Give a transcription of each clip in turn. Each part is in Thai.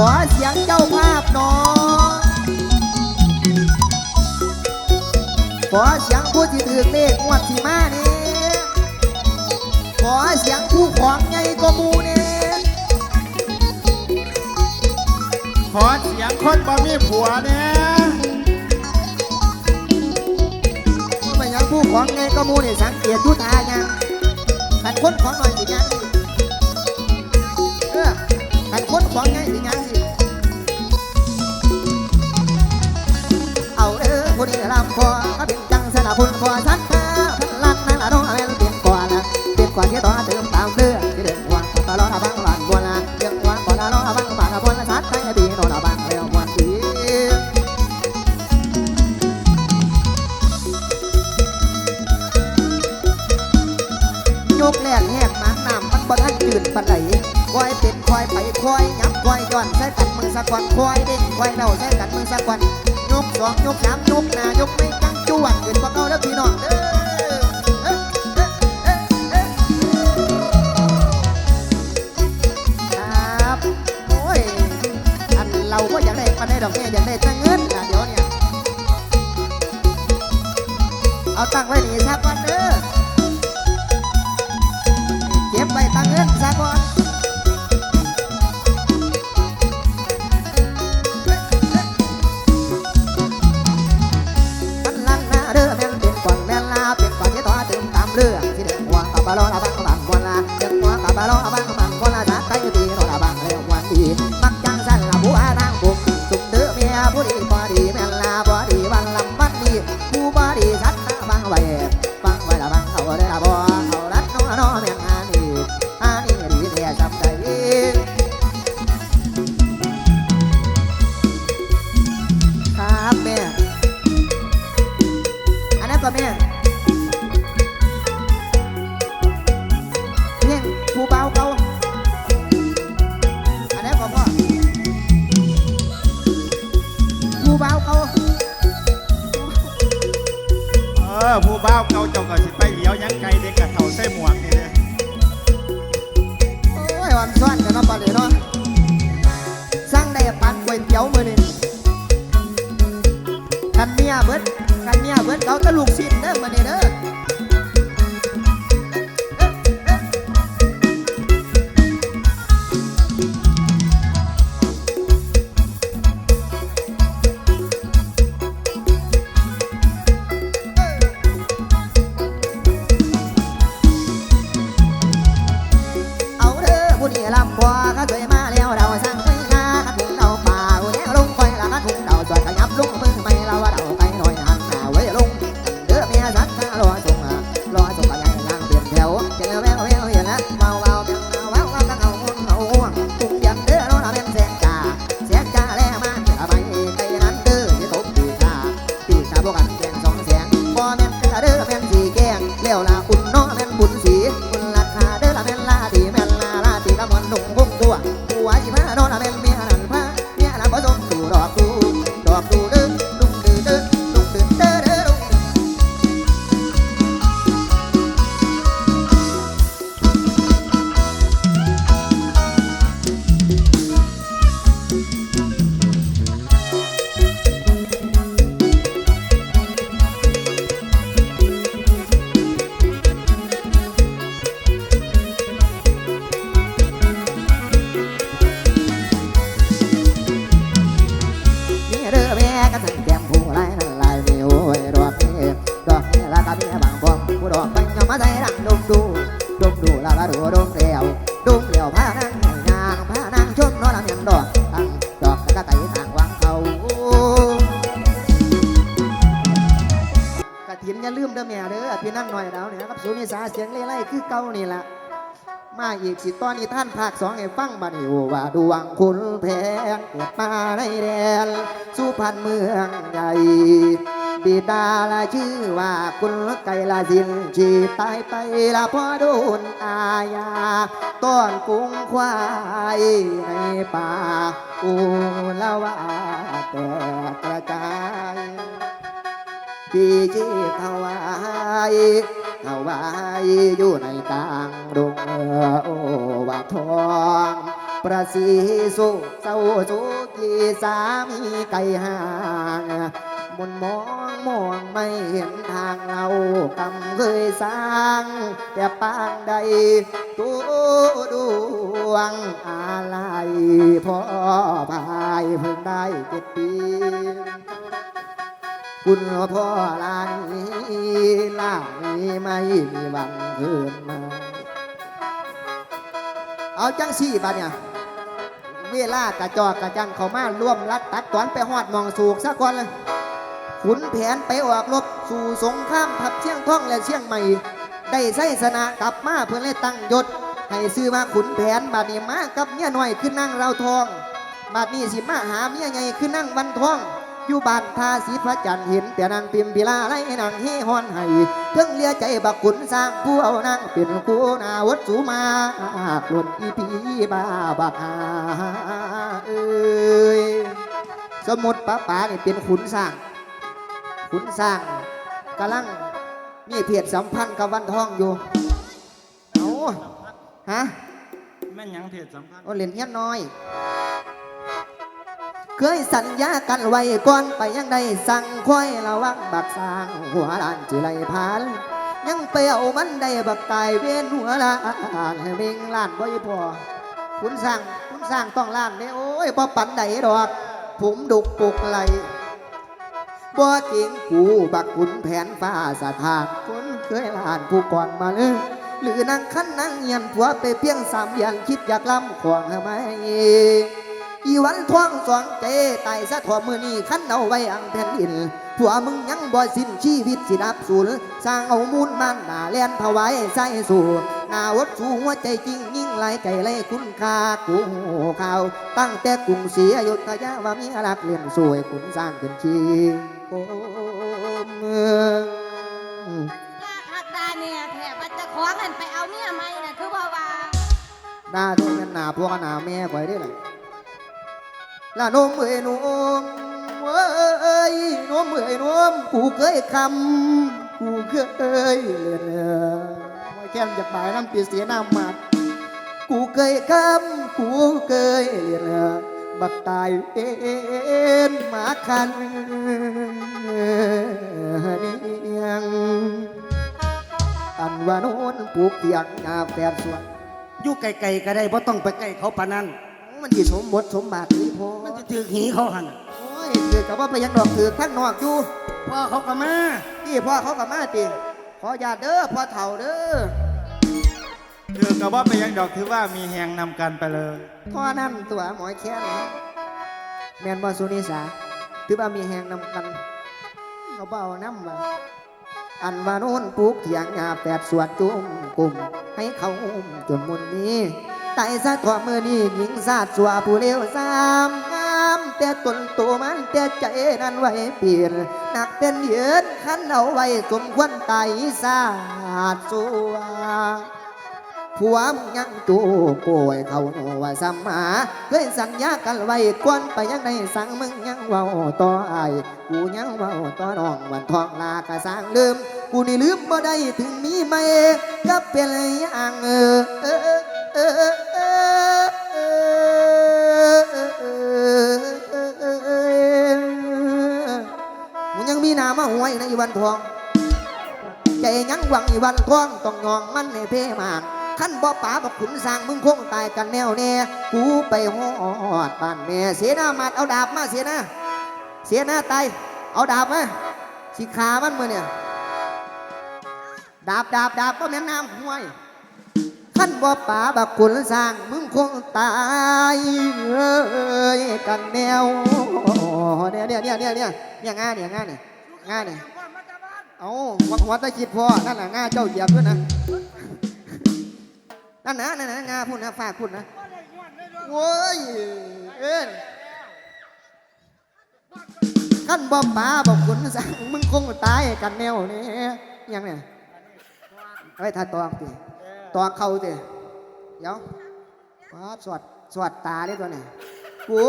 ขอเสียงเจ้าภาพหน้องขอเสียงผู้ที่ถือเลขงวดสีมานี่ขอเสียงผู้ของไงก็มูนี่ขอเสียงคนบ่มีผัวเนี่ยไม่ยังผู้ของไงก็มูนี่สังเกตทุทายังขันคนของหน่อยสิยัง ขันคนของไงสิยังสิเอาเด้อผู้นี้ลำพอก็เป็นจังสนะคุณพอชัดตาพันลันนั่นละน้องแม่นเปลี่ยนกว่าละเปลี่ยนกว่าที่ต่อเติมตามเรื่อที่เดินวางตลอดบังบานบัวละเรื่องวางก่อนละน้องบังบานบัวละชัดใจปีโนละบังเร็วมวนอียกแรกแหกมาน้ำมันบ่ทันจืดปานไหน ควายเป็นควายไปควายยับควายย้อนใส่กันมือสักวันควายเด้งควายเน่าใส่กันมือสักวันยกสองยกสามยกหน้ายกไม่จังจวดขึ้นพวกเขาแล้วพี่น้องเด้อเอ้ยเอ้ยเอ้ยเอ้ยครับโอ้ยอันเราก็อยากได้ปานได้ดอกเนี่ยอยากได้แต่เงินนะเดี๋ยวเนี่ย เอาตังไว้นี่ซะก่อนเด้อ กชิ้นอมื้อนี้เด้อ นอย่าลืมเด้อแม่เด้อพี่นั่งหน่อยดาวเนี่ยกับสูนิสาเสียงเล่ไล่คือเก่านี่ละมาอีกสิตอนนี้ท่านภาคสองให้ฟังบันี้โอ้ว่าดวงคุณแพงเกิดมาในแดนสุพรรณเมืองใหญ่บิดาละชื่อว่าคุณไก่ละสินชีตายไปละพ่อโดนอาญาต้อนปุงควายในป่าอูละว่าแต่กระจาย พี่ชีพถวายถวายอยู่ในกลางดงโอวาทองประสีสุเศร้าสุกีสามีไก่ห่างมนมองมองไม่เห็นทางเรากำเคยสร้าง แต่ปางใดตัวดวงอะไรพ่อพายเพิ่งได้เจ็ดปี คุณพ่อลานี้ลานี้ไม่มีวันคืนมา เอาจังสี่บาดเนี่ย เวลากระจอกกระจังเขามาร่วมรัดตัดตอนไปหอดมองสูกซะก่อนเลยขุนแผนไปออกรบสู่สงครามทับเชียงท่องและเชียงใหม่ ได้ใช้สนะกลับมาเพื่อเลยตั้งยศ ให้ซื้อมาขุนแผนบาดนี้มากับเมียหน้อยขึ้นนั่งเราทองบาดนี้สิมาหาเมียใหญ่ขึ้นนั่งวันทอง อยู่บ้านทาสีพระจันทร์เห็นแต่นางปิมพิลาไล่นางเฮฮอนให้เพิ่งเลียใจบักขุนสร้างผู้เอานางเป็นกูนาวัดสูมาปลุนอีพีบาบักหาเอ้ยสมมุติป้าป๋านี่เป็นขุนสร้าง ขุนสร้างกำลังมีเพจสัมพันธ์กับวันทองอยู่เอาฮะแม่นหยังเทศสำคัญโอเล่นเงี้ยน้อย เคยสัญญากันไว้ก่อนไปยังได้สั่งค่อยระวังบักสร้างหัวลานจิไรพานยังไปเอามันได้บักตายเวียนหัวลานให้เบ่งล้านบ่อยพอคุณสร้างคุณสร้างต้องล้านเนี่ยโอ้ยบ่ปันใดดอก ผมดุกปุกไหลบ่จริงกูบักขุนแผนฟ้าสถานคนเคยล้านผู้ก่อนมาเลยหรือนั่งคันนั่งเงียนผัวไปเพียงสามยันคิดอยากล้ำขวางทำไม อีวันท้องสองเจตายซะถั่วมือนี่คันเอาไว้อังแผ่นดินผัวมึงยังบ่สิ้นชีวิตสิดับสูญสร้างเอามูลมันหนาเลียนถวายใส่สู่หนาวัดสู่หัวใจจริงยิ่งไหลใจไหลคุณค่ากูข่าว ตั้งแต่กรุงศรีอยุธยาว่ามีรักเลียนสวยคุณสร้างขึ้นชีโอ้เมืองลากหักดาเนี่ยแถบว่าจะขอกันไปเอาเมียไหมน่ะคือว่าว่าหน้าทุกนั้นหน้าพวกหน้าแม่ข่อยได้เลย ละนมเอ้ยนมเอ้ยนมเอ้ยนมกูเคยคำกูเคยเล่นเออแค่จากหมายน้ำปีเสียน้ำหมัดกูเคยคำกูเคยเล่นเออบักตายเอ็นมาคันเนียงอันว่าโน้นปลูกเตียงงาแปดส่วนอยู่ไกลๆก็ได้เพราะต้องไปใกล้เขาปานนั้น มันที่สมบทสมบัตินี่พอมันจะถือหีเขาหันโอ้ยถือกับว่าไปยังดอกถือข้างนอกอยู่พ่อเขาก็มาที่พ่อเขากับมาติขออย่าตเด้อพ่อเฒ่าเด้อคือกับว่าไปยังดอกถือว่ามีแหงนำกันไปเลยพ่อนั่นตัวหมอยแค้นนะแมนบอสุนิสาถือว่ามีแหงนำกันเขาเบาน้ำว่าอันว่าโน้นปลูกเถียงงาแปดสวดจุ่มกลุ่มให้เขาอุ้มจนมุนนี้ ไต่ซะถั่วมือนี้หญิงสาดสัวผู้เลวสามงามแต่ตนตัวมันแต่ใจนั้นไว้เปลี่ยนหนักเป็นเยืนขันเอาไว้สมควรไต่สาดสัวผัวมึงยังจูโกยเขาโนว่าสัมมาเคยสัญญากันไว้ก่อนไปยังในสั่งมึงยังเว้าต่อไอายกูยังเว้าต่อน้องวันทองลากระสร้างลืมกูนี่ลืมบ่ได้ถึงมีไม่ก็เป็นอย่างเออเออเออ หวยในวันทอง ใจยังหวังอีวันทองต้องยองมันในเพมากขั้นบ่ป๋าบอกขุนสร้างมึงคงตายกันแนวแน่กูไปหอดบ้านแม่เสียหน้ามัดเอาดาบมาเสียหน้าเสียหน้าตายเอาดาบมาสิขามันมือเนี่ยดาบดาบดาบก็แม่นน้ำห้วยขั้นบ่ป๋าบักขุนสร้างมึงคงตายเอ้ยกันแนวเนี่ยเนี่ยเนี่ยเนี่ยเนี่ยเนี่ยง่าเนี่ยง่าเนี่ย ง่าเนี่ยเอาวัดวัดตะคิดพ่อนั่นแหละงาเจ้าเหยียบด้วยนะนั่นนะนั่นนะงาพุ่นนะฝากพุ่นนะโว้ยเอ็นขั้นบอมป้าบอกคุณสั่งมึงคงตายกันแนวนี้ยังเนี่ยไว้ทาตอกติตอกเข่าติเดี๋ยวว้าสวดสวดตาได้ตัวเนี่ยกู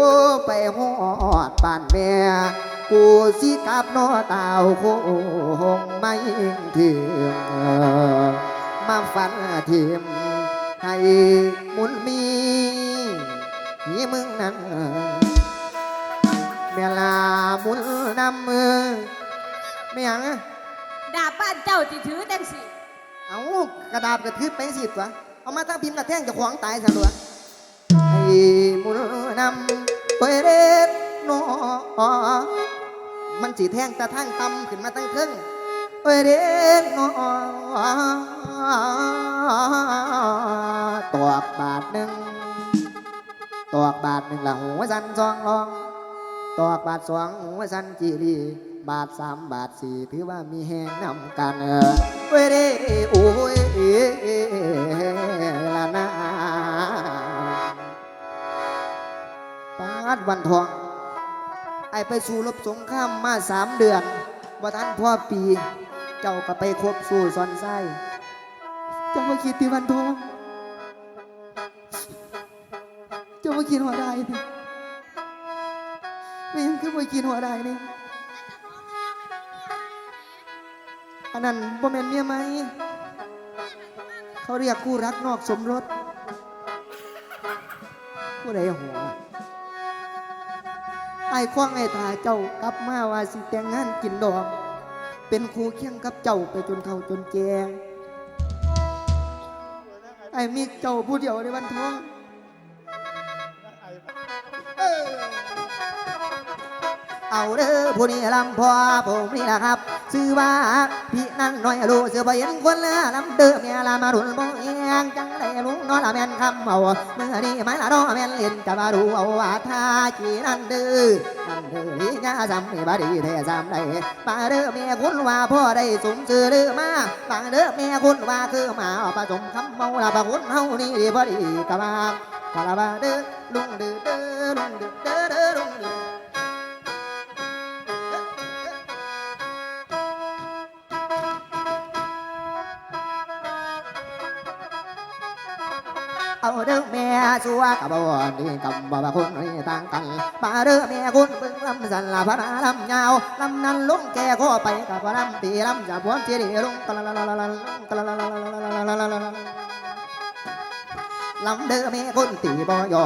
ไปหอดบ้านแม่ กูสิกลับนอตาวคงไม่ถึงมาฝันทิมให้มุนมีมึงนั้นเวลาบุญนำมือไม่หยังอะดาบบ้านเจ้าที่ถือจังสิเอากระดาษกระทืบไปสิตัวเอามาตั้งพิมพ์กระแท่งจะขวางตายซะตัวไอ้บุญนำไปเด็ดนอ มันจีแทงตะทั้งตำขึ้นมาตั้งครึ่งไปเด็ดนอตอกบาทหนึ่งตอกบาทหนึ่งละหัวสันสองรองตอกบาทสองหัวสันจีรีบาทสามบาทสี่ถือว่ามีแหงนำกันเอเว้ยเด้โอ้ยละนาปาดวันทอง อไปสู่รบสงครามมาสามเดือนว่าท่านพ่อปี เจ้าก็ไปคบสู่ซอนไส้เจ้าว่าคิดที่วันทองเจ้าว่ากินหัวได้นี่ไม่ยังคือว่ากินหัวได้นี่อันนั้นบ่แม่นเมียไหม เขาเรียกคู่รักนอกสมรสผู้ใดหัว อ้คว้างไอ้ตาเจ้ากลับมาว่าสิแต่งงานกินดอก เป็นครูเคียงกับเจ้าไปจนเข่าจนแจงไอ้มีเจ้าผู้เดียวในวันทองเอาเด้อผู้นี้ลำพอผมนี่แหละครับ ชื่อว่าพี่นั่นน้อยรู้เสือบ่เห็นคนละลำเด้อเมียลามารุนบ่เอียงจังได้รู้น้อนละแม่นคำเอาเมื่อนี้ไม่ละน้อแม่นเล่นจะมาดูเอาว่าท่าจีนั่นเด้อนั่นเด้อลีญาซ้ำนี่บ่ดีแท้ซ้ำได้ปาเด้อเมียคุณว่าพ่อได้สมชื่อเด้อมาปาเด้อเมียคุณว่าคือหมาผสมคำเมาละปะคุณเฮานี่บ่ดีกะมากะละบาเด้อลุงเด้อเด้อลุงเด้อเด้อลุงเด้อ เอาเด้อแม่ชัวกับบ่นี่กับบ่ว่าคนนี่ต่างกันมาเด้อแม่คุณเบิ่งลำสันลาพระลำยาวลำนั้นลุงแก่ก็ไปกับลำตีลำจะพวนจีรีลุงตะละละละละละตะละละละละละละละละลำเด้อแม่คุณตีบ่ยอ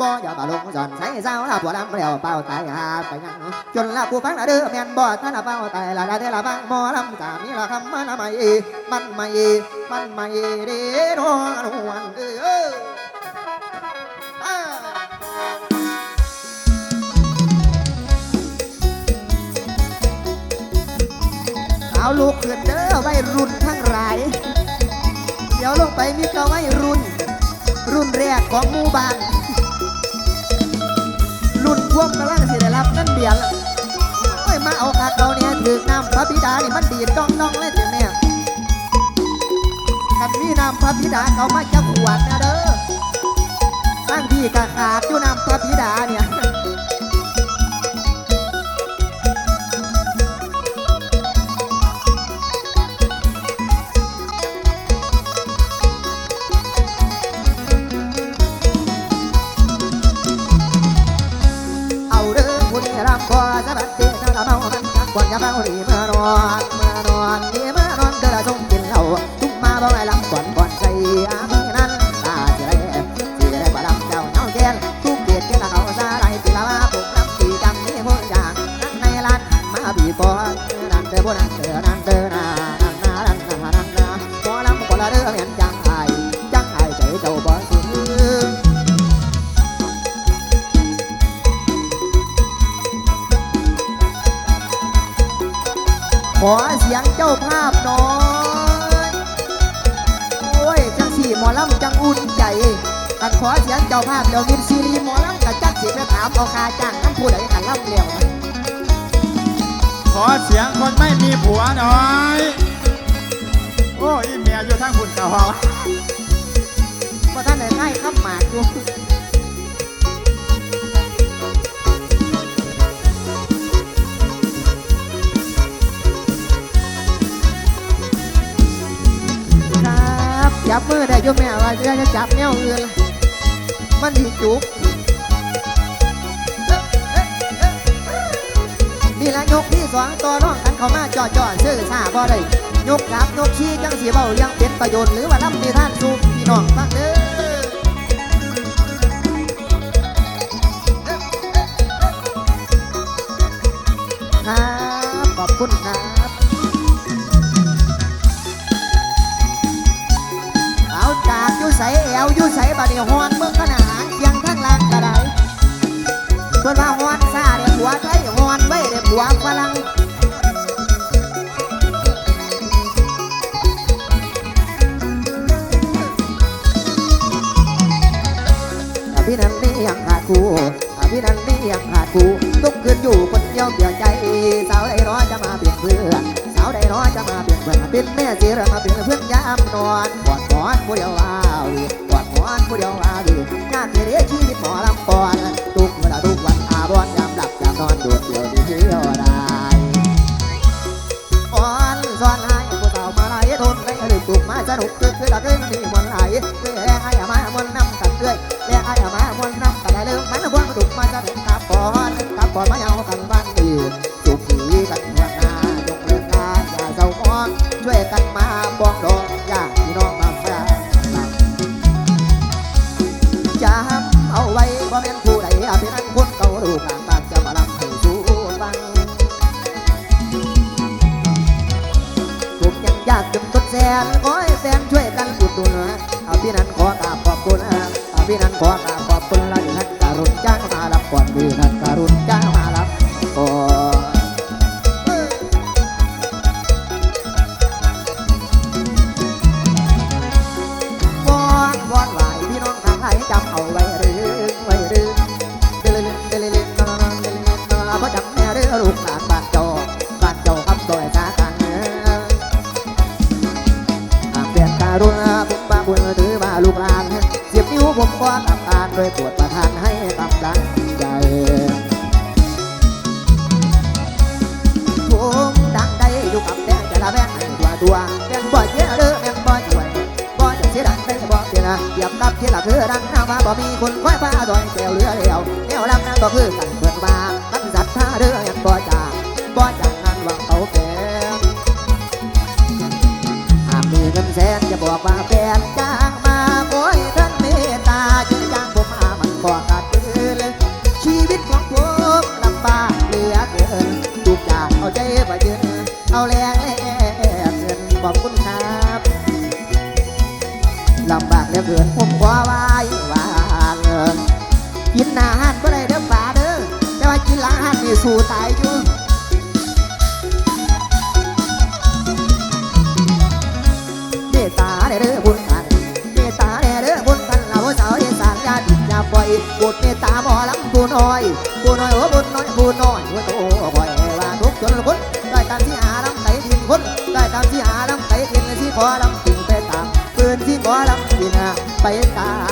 บ่ยอบ่ลงสอนใส่เจ้าลาผัวลำแล้วเป้าตายหาไปยังจนละผู้ฟังละเด้อแม่นบ่ท่านละเป้าตายละละเด้อละฟังหมอลำกามีละคำมันละไม่มันไม่มันไม่เด้อน้องนเอ้ยเอาลูกขึ้นเด้อวัยรุ่นทั้งหลาย เดี๋ยวลงไปมีก็วัยรุ่น รุ่นแรกของหมู่บ้าน รุ่นพวกกำลังสิได้รับเงินเดือนแล้วโอ้ยมาเอาคักเอาเนี่ยถือน้ำพระบิดานี่มันดีดต้องน้องเลยเดี๋ยวเนี่ยกันมีน้ำพระบิดาเขามาจะขวดนะเด้อตั้งพี่กะขาดอยู่น้ำพระบิดาเนี่ย อนอย่าเมารีเมื่อนอนเมื่อนอนเมื่อนอนเด้อละจงกินเหล้าทุกมาบ่ไอ้ลำก่อนามเอาคาจ้างนั่นผู้ใดกันลำเลี้ยวขอเสียงคนไม่มีผัวหน่อย โอ้ยเมียอยู่ทั้งหุ่นกับหอเพราะท่านไหนง่ายข้ามหมากอยู่ครับจับมือได้อยุ่แม่ว่าจะจับแนวอื่นล่ะมันดีจุก นี่ละยกพี่สองต่อร้องกันเข้ามาจอดจ่อซื้อชาบ่ได้ยกลับยกชี้จังสีเบายังเป็นประโยชน์หรือว่าน้ำมีท่านสูพี่น้องฟังเด้อครัขอบคุณครับเอาจากยุใสเอวยุใสบาดีฮวฮอนเมื่อขนาดยังทั้งลางกระไดเพื่นว่าฮอนซาเดียวหัวใจ วฝรั่งพี่นันนี่ยังขาดกูพี่นันนี่ยังขาดกูทุกคืนอยู่คนเดียวเบื่อใจ สาวได้ร้อจะมาเปลี่ยนเพื่อสาได้ร้อจะมาเปลี่ยนเพื่อนเป็นแม่เสียมาเป็นเพื่อนยามนอนปวดหัวนผู้เดียวว้าวีปวดหัวนผู้เดียวว้าวดีงานเรียชีวิตหมอลำปอนตุกเวลาทุกวันอาบอนยา นอนโดดเดี่ยวดีเที่ยวได้อ่อนสอนให้ผู้สาวมาไล่ทนได้หรือปลุกมาสนุกคือคือละคือมีมวลไหลคือแรงไอ้มามวลน้ำกันเรื่อยเรงไอ้มามวลน้ำกันได้เรื่องมันวกมาถูกมาสนุกกับก่อนกับก่อนมาำการโดยปวดประทานให้กำลังใจผมดังได้อยู่กับแดงจะละแบงให้ตัวตัวแบงบ่อยเสียเด้อแบงบ่อยช่วยบ่อยเสียดังได้บ่เสียนะเหยียบรับที่ละคือดังน้ามาบ่มีคนคอยฟ้าดอยแก้วเรือเดียวแนวลำนั้นก็คือกันเปิดมากันสัตว์ท่าเรือยังบ่จางบ่จางงานวังเขาแกหากมีเงินแสนจะบอกว่าแฟนจ้าง เกินผมขอไว้วางกินอาหารก็ได้เด้อป่าเด้อแต่ว่ากินหลังอาหารนี่สู้ตายอยู่เมตตาเด้อบุญกันเมตตาเด้อบุญกันเราสาวเดสานญาติอย่าปล่อยบทเมตตาหมอลำผู้น้อยผู้น้อยโอ้บุญน้อยผู้น้อย ดิน